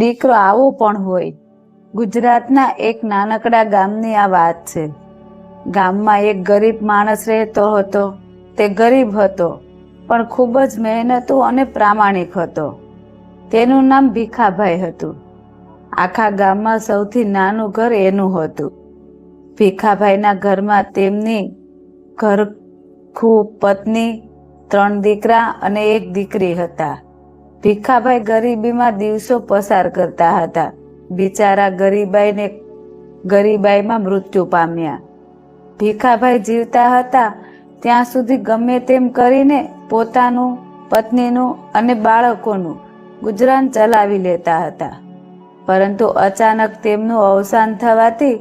દીકરો આવો પણ હોય. ગુજરાતના એક નાનકડા ગામની આ વાત છે. ગામમાં એક ગરીબ માણસ રહેતો હતો. તે ગરીબ હતો, પણ ખૂબ જ મહેનતુ અને પ્રામાણિક હતો. તેનું નામ ભીખાભાઈ હતું. આખા ગામમાં સૌથી નાનું ઘર એનું હતું. ભીખાભાઈના ઘરમાં તેમની ઘર, ખૂબ પત્ની, ત્રણ દીકરા અને એક દીકરી હતા. ભીખાભાઈ ગરીબીમાં દિવસો પસાર કરતા હતા. બિચારા ગરીબાઈને ગરીબાઈમાં મૃત્યુ પામ્યા. ભીખાભાઈ જીવતા હતા, ત્યાં સુધી ગમે તેમ કરીને પોતાનું, પત્નીનું અને બાળકોનું ગુજરાન ચલાવી લેતા હતા. પરંતુ અચાનક તેમનું અવસાન થવાથી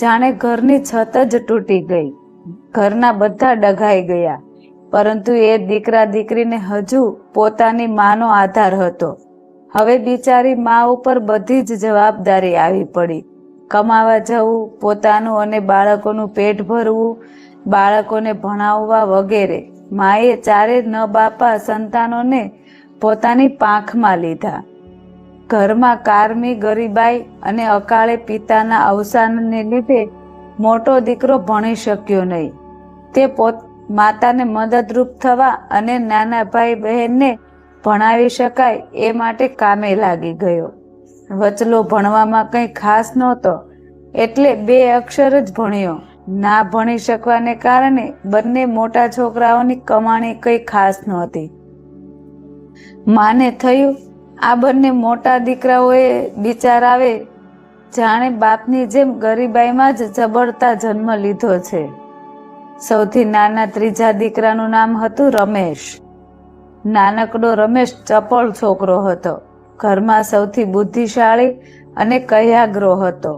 જાણે ઘરની છત જ તૂટી ગઈ. ઘરના બધા ડઘાઈ ગયા. પરંતુ એ દીકરા દીકરીને હજુ પોતાની માનો આધાર હતો. હવે બિચારી મા ઉપર બધી જ જવાબદારી આવી પડી. કમાવા જવું, પોતાનું અને બાળકોનું પેટ ભરવું, બાળકોને ભણાવવા વગેરે. માએ ચારે ન બાપા સંતાનોને પોતાની પાંખમાં લીધા. ઘરમાં કારમી ગરીબાઈ અને અકાળે પિતાના અવસાનને લીધે મોટો દીકરો ભણી શક્યો નહીં. તે પોત માતાને મદદરૂપ થવા અને નાના ભાઈ બહેનને ભણાવી શકાય એ માટે કામે લાગી ગયો. વચલો ભણવામાં કંઈ ખાસ નહોતો, એટલે બે અક્ષર જ ભણ્યો. ના ભણી શકવાને કારણે બંને મોટા છોકરાઓની કમાણી કંઈ ખાસ નહોતી. માને થયું, આ બંને મોટા દીકરાઓએ બિચારાવે જાણે બાપની જેમ ગરીબાઈમાં જ જબરતા જન્મ લીધો છે. સૌથી નાના ત્રીજા દીકરાનું નામ હતું રમેશ. નાનકડો રમેશ ચપળ છોકરો હતો. ઘરમાં સૌથી બુદ્ધિશાળી અને કયાગ્રો હતો.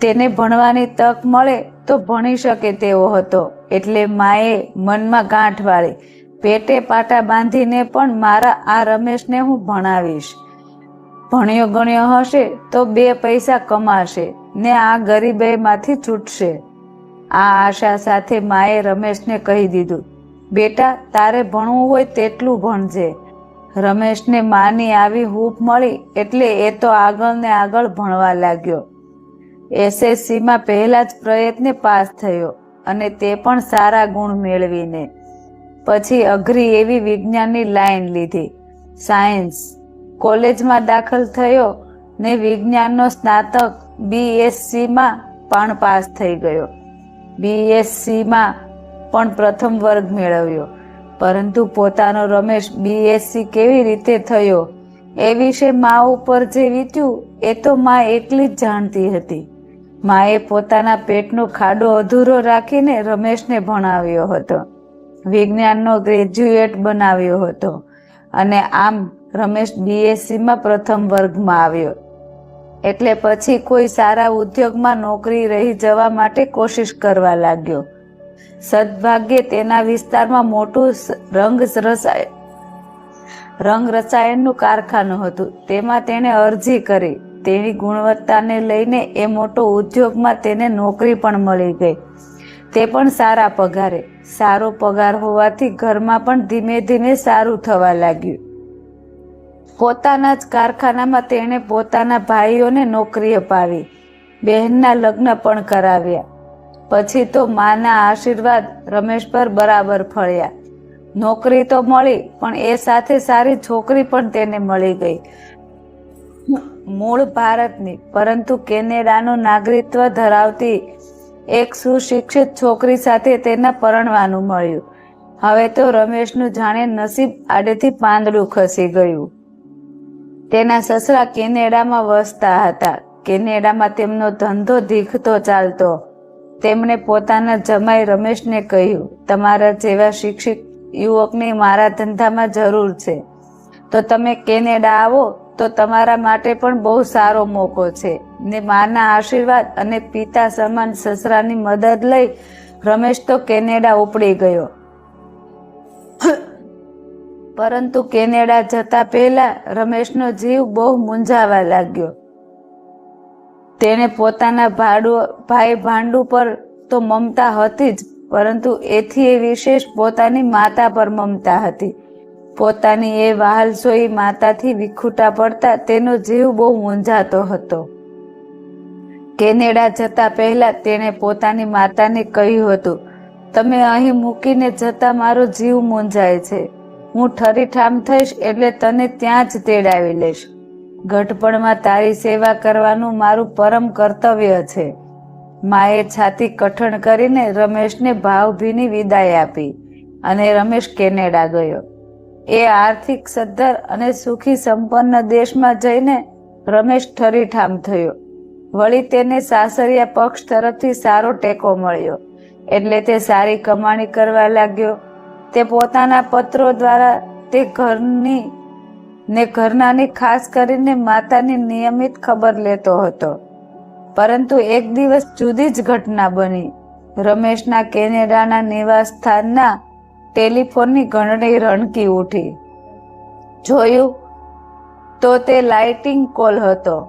તેને ભણવાની તક મળે તો ભણી શકે તેવો હતો. એટલે માએ મનમાં ગાંઠ વાળી, પેટે પાટા બાંધીને પણ મારા આ રમેશને હું ભણાવીશ. ભણ્યો ગણ્યો હશે તો બે પૈસા કમાશે, ને આ ગરીબાઈમાંથી છૂટશે. આ આશા સાથે માએ રમેશને કહી દીધું, બેટા, તારે ભણવું હોય તેટલું ભણજે. રમેશને માની આવી હૂપ મળી એટલે એ તો આગળ ને આગળ ભણવા લાગ્યો. એસએસસીમાં પહેલા જ પ્રયત્ને પાસ થયો અને તે પણ સારા ગુણ મેળવીને. પછી અઘરી એવી વિજ્ઞાનની લાઈન લીધી. સાયન્સ. કોલેજમાં દાખલ થયો ને વિજ્ઞાનનો સ્નાતક બીએસસીમાં પણ પાસ થઈ ગયો. બીએસસીમાં પણ પ્રથમ વર્ગ મેળવ્યો. પરંતુ પોતાનો રમેશ બીએસસી કેવી રીતે થયો? એ વિશે મા ઉપર જે વીત્યું, એ તો મા એકલી જ જાણતી હતી. માએ પોતાના પેટનો ખાડો અધૂરો રાખીને રમેશને ભણાવ્યો હતો. વિજ્ઞાનનો ગ્રેજ્યુએટ બનાવ્યો હતો. અને આમ રમેશ બીએસસીમાં પ્રથમ વર્ગમાં આવ્યો. એટલે પછી કોઈ સારા ઉદ્યોગમાં નોકરી રહી જવા માટે કોશિશ કરવા લાગ્યો. સદભાગ્યે તેના વિસ્તારમાં મોટું રંગ રસાય, રંગ રસાયણનું કારખાનું હતું. તેમાં તેણે અરજી કરી. તેની ગુણવત્તાને લઈને એ મોટો ઉદ્યોગમાં તેને નોકરી પણ મળી ગઈ. તે પણ સારા પગારે. સારો પગાર હોવાથી ઘરમાં પણ ધીમે ધીમે સારું થવા લાગ્યું. પોતાના જ કારખાનામાં તેણે પોતાના ભાઈઓને નોકરી અપાવી, બહેનના લગ્ન પણ કરાવ્યા. પછી તો માના આશીર્વાદ રમેશ પર બરાબર ફળ્યા. નોકરી તો મળી, પણ એ સાથે સારી છોકરી પણ તેને મળી ગઈ. મૂળ ભારતની, પરંતુ કેનેડાનું નાગરિકત્વ ધરાવતી એક સુશિક્ષિત છોકરી સાથે તેના પરણવાનું મળ્યું. હવે તો રમેશનું જાણે નસીબ આડેથી પાંદડું ખસી ગયું. તેના સસરા કેનેડામાં વસતા હતા. કેનેડામાં તેમનો ધંધો દીખતો ચાલતો. તેમણે પોતાના જમાઈ રમેશને કહ્યું, તમારા જેવા શિક્ષિત યુવકની મારા ધંધામાં જરૂર છે. તો તમે કેનેડા આવો, તો તમારા માટે પણ બહુ સારો મોકો છે. ને માના આશીર્વાદ અને પિતા સમાન સસરાની મદદ લઈ રમેશ તો કેનેડા ઉપડી ગયો. પરંતુ કેનેડા જતા પહેલા રમેશનો જીવ બહુ મૂંઝાવા લાગ્યો. તેણે પોતાના ભાડુ, ભાઈ ભાંડુ પર તો મમતા હતી જ, પરંતુ એથી એ વિશેષ પોતાની માતા પર મમતા હતી. પોતાની એ વહાલસોઈ માતાથી વિખૂટા પડતા તેનો જીવ બહુ મૂંઝાતો હતો. કેનેડા જતા પહેલા તેણે પોતાની માતાને કહ્યું હતું, તમે અહીં મૂકીને જતા મારો જીવ મૂંઝાય છે. હું ઠરીઠામ થઈશ એટલે તને ત્યાં જ તેડાવી લઈશ. ઘટપણમાં તારી સેવા કરવાનું મારું પરમ કર્તવ્ય છે. માએ છાતી કઠણ કરીને રમેશને ભાવભીની વિદાય આપી અને રમેશ કેનેડા ગયો. એ આર્થિક સદ્ધર અને સુખી સંપન્ન દેશમાં જઈને રમેશ ઠરીઠામ થયો. વળી તેને સાસરિયા પક્ષ તરફથી સારો ટેકો મળ્યો. એટલે તે સારી કમાણી કરવા લાગ્યો. તે પોતાના પત્રો દ્વારા તે ઘરની, ને ઘરનાની ખાસ કરીને માતાની નિયમિત ખબર લેતો હતો. પરંતુ એક દિવસ જુદી જ ઘટના બની. રમેશના કેનેડાના નિવાસ સ્થાનના ટેલિફોનની ઘંટડી રણકી ઉઠી. જોયું તો તે લાઇટિંગ કોલ હતો.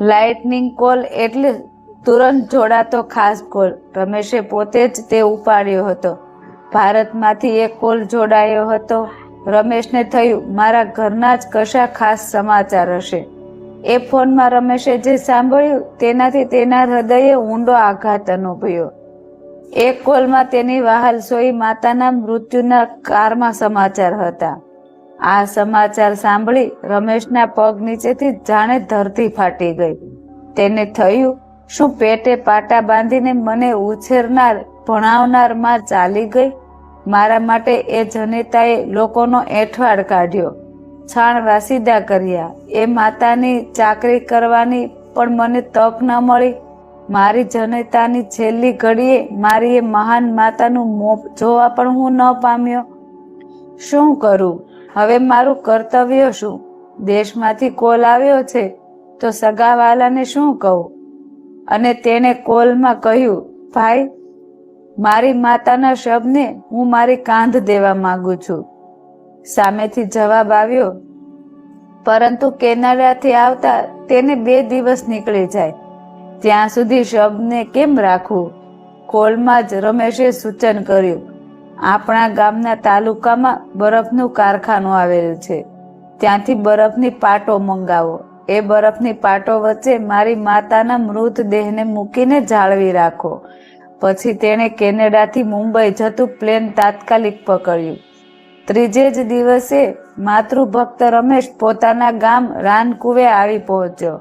લાઇટનિંગ કોલ એટલે તુરંત જોડાતો ખાસ કોલ. રમેશે પોતે જ તે ઉપાડ્યો હતો. ભારતમાંથી એક કોલ જોડાયો હતો. રમેશને થયું, મારા ઘરના જ કશા ખાસ સમાચાર હશે. એ ફોનમાં રમેશે જે સાંભળ્યું, તેનાથી તેના હૃદયે ઊંડો આઘાત અનુભવ્યો. એક કોલમાં તેની વહાલ સોઈ માતાના મૃત્યુના કારમાં સમાચાર હતા. આ સમાચાર સાંભળી રમેશના પગ નીચેથી જાણે ધરતી ફાટી ગઈ. તેને થયું, શું પેટે પાટા બાંધીને મને ઉછેરનાર ભણાવનારમાં ચાલી ગઈ? મારા માટે એ જનેતાએ લોકોનો એઠવાડ કાઢ્યો. છાણ વાસીદા કર્યા. એ માતાની ચાકરી કરવાની પણ મને તક ન મળી. મારી જનેતાની છેલ્લી ઘડીએ મારી એ મહાન માતાનું મોં જોવા પણ હું ન પામ્યો. શું કરું? હવે મારું કર્તવ્ય શું? દેશમાંથી કોલ આવ્યો છે, તો સગાવાલાને શું કહું? અને તેણે કોલમાં કહ્યું, ભાઈ મારી માતાના શબને હું મારી કાંધ દેવા માંગુ છું. સામેથી જવાબ આવ્યો, પરંતુ કેનેડાથી આવતા તેને બે દિવસ નીકળી જાય. ત્યાં સુધી શબને કેમ રાખવું? કોલમાં જ રમેશે સૂચન કર્યું, આપણા ગામના તાલુકામાં બરફનું કારખાનું આવેલું છે. ત્યાંથી બરફની પાટો મંગાવો. એ બરફની પાટો વચ્ચે મારી માતાના મૃતદેહને મૂકીને જાળવી રાખો. પછી તેણે કેનેડાથી મુંબઈ જતું પ્લેન તાત્કાલિક પકડ્યું. ત્રીજે જ દિવસે માતૃભક્ત રમેશ પોતાના ગામ રાનકુવે આવી પહોંચ્યો.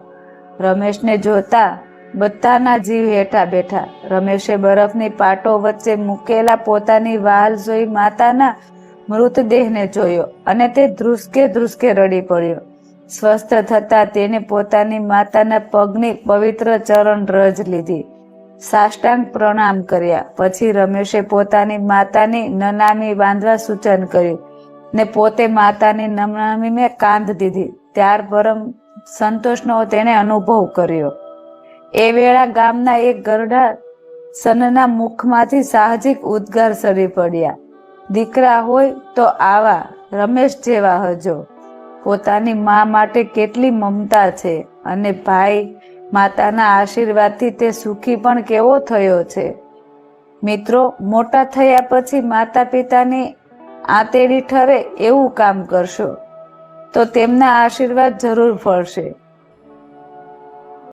રમેશને જોતા બધાના જીવ હેઠા બેઠા. રમેશે બરફની પાટો વચ્ચે મૂકેલા પોતાની વાલ જોઈ માતાના મૃતદેહને જોયો અને તે ધ્રુસકે ધ્રુસકે રડી પડ્યો. સ્વસ્થ થતા તેને પોતાની માતાના પગની પવિત્ર ચરણ રજ લીધી. સાષ્ટાંગ પ્રણામ કર્યા. પછી રમેશે પોતાની માતાની નનામી બાંધવા સૂચન કર્યું ને પોતે માતાની નનામીને કાંધ દીધી. ત્યાર પરમ સંતોષનો તેણે અનુભવ કર્યો. એ વેળા ગામના એક ગરડા સનના મુખમાંથી સાહજિક ઉદ્ગાર સરી પડ્યા. દીકરા હોય તો આવા, રમેશ જેવા હજો. પોતાની મા માટે કેટલી મમતા છે અને ભાઈ માતાના આશીર્વાદથી તે સુખી પણ કેવો થયો છે? મિત્રો, મોટા થયા પછી માતા પિતાની આતેડી ઠરે એવું કામ કરશો, તો તેમના આશીર્વાદ જરૂર ફળશે.